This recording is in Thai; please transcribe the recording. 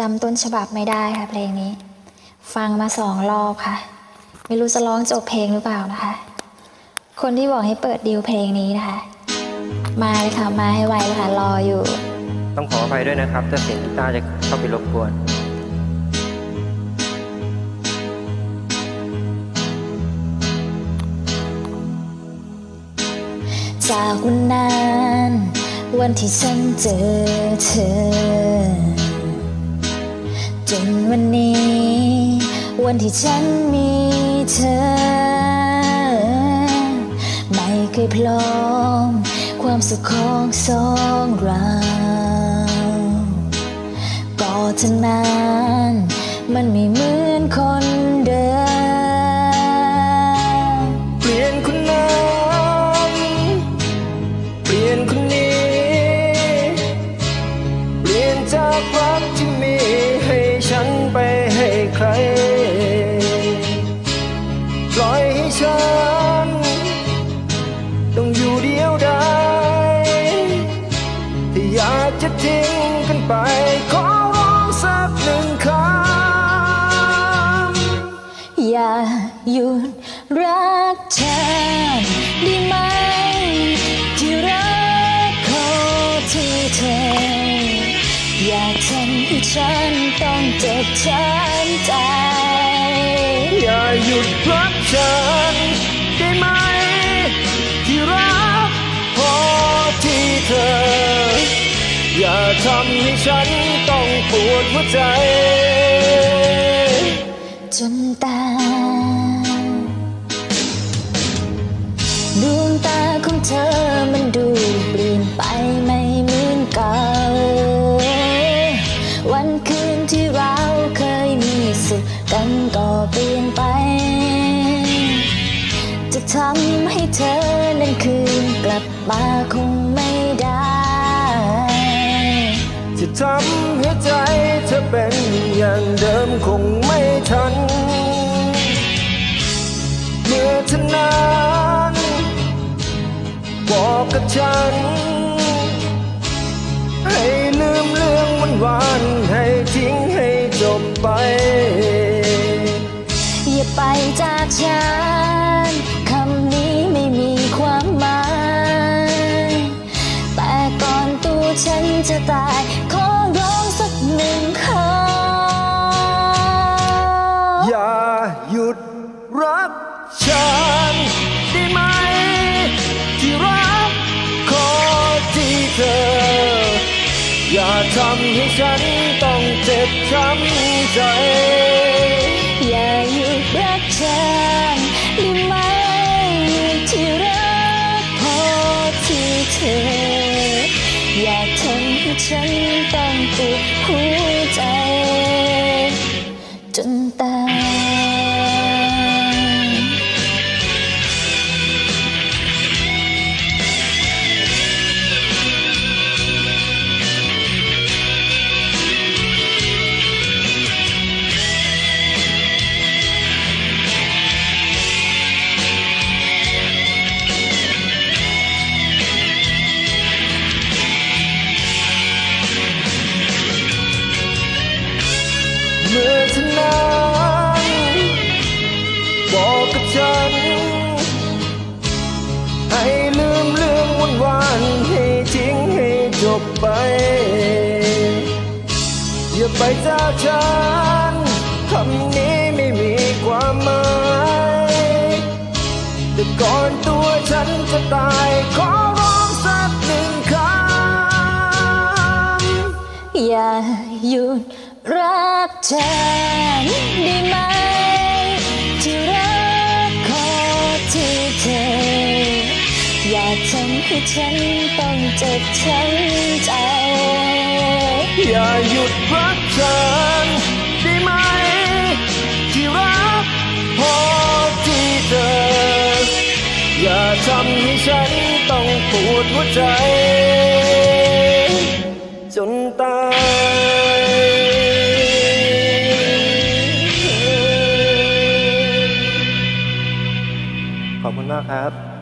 จำต้นฉบับไม่ได้ค่ะเพลงนี้ ฟังมาสองรอบค่ะ ไม่รู้จะร้องจบเพลงหรือเปล่านะคะ คนที่บอกให้เปิดดิวเพลงนี้นะคะ มาเลยค่ะมาให้ไวเลยค่ะรออยู่ ต้องขออภัยด้วยนะครับ ถ้าเสียงกีตาร์จะเข้าไปรบกวนจากวันนั้น วันที่ฉันเจอเธอ จนวันนี้ วันที่ฉันมีเธอ ไม่เคยพร้อม ความสุขของสองเรา ก็ทนาน ล่อยให้ฉัน ต้องอยู่เดียวดายที่อยากจะทิ้งกันไป ขอร้องสักหนึ่งคำ อย่าหยุดรักฉันได้ไหม ที่รักเขาที่เธอ อย่าทำให้ฉันต้องเจ็บช้ำใจ ยุดรักฉันได้ไหม ที่รักพอที่เธอ อย่าทำให้ฉันต้องปวดหัวใจ จนตาดวงตาของเธอมันดูเปลี่ยนไปไม่เหมือนเก่า วันคืนที่เราเคยมีสุขกันก็เปลี่ยนไป ทำให้เธอนั้นคืนกลับมาคงไม่ได้ จะทำให้ใจเธอเป็นอย่างเดิมคงไม่ทัน เมื่อเธอนั้นบอกกับฉัน ให้ลืมเรื่องวันวานให้ทิ้งให้จบไป อย่าไปจากฉัน ฉันจะตาย ขอร้องสักหนึ่งคำอย่าหยุดรักฉันได้ไหม ที่รักขอที่เธอ อย่าทำให้ฉันต้องเจ็บช้ำใจ อย่าทำให้ฉันต้องปวดหัวใจ จนตาย บไป อย่าไปจากฉันคำนี้ไม่มีความหมายแต่ก่อนตัวฉันจะตายขอร้องสักหนึ่งคำอย่าหยุดรักฉันได้ไหมที่รักขอที่เธอ อย่าทำให้ฉันต้องเจ็บช้ำ อย่าหยุดรักฉันได้ไหม ที่รักพอที่เธอ อย่าทำให้ฉันต้องปวดหัวใจ จนตายขอบคุณมากครับ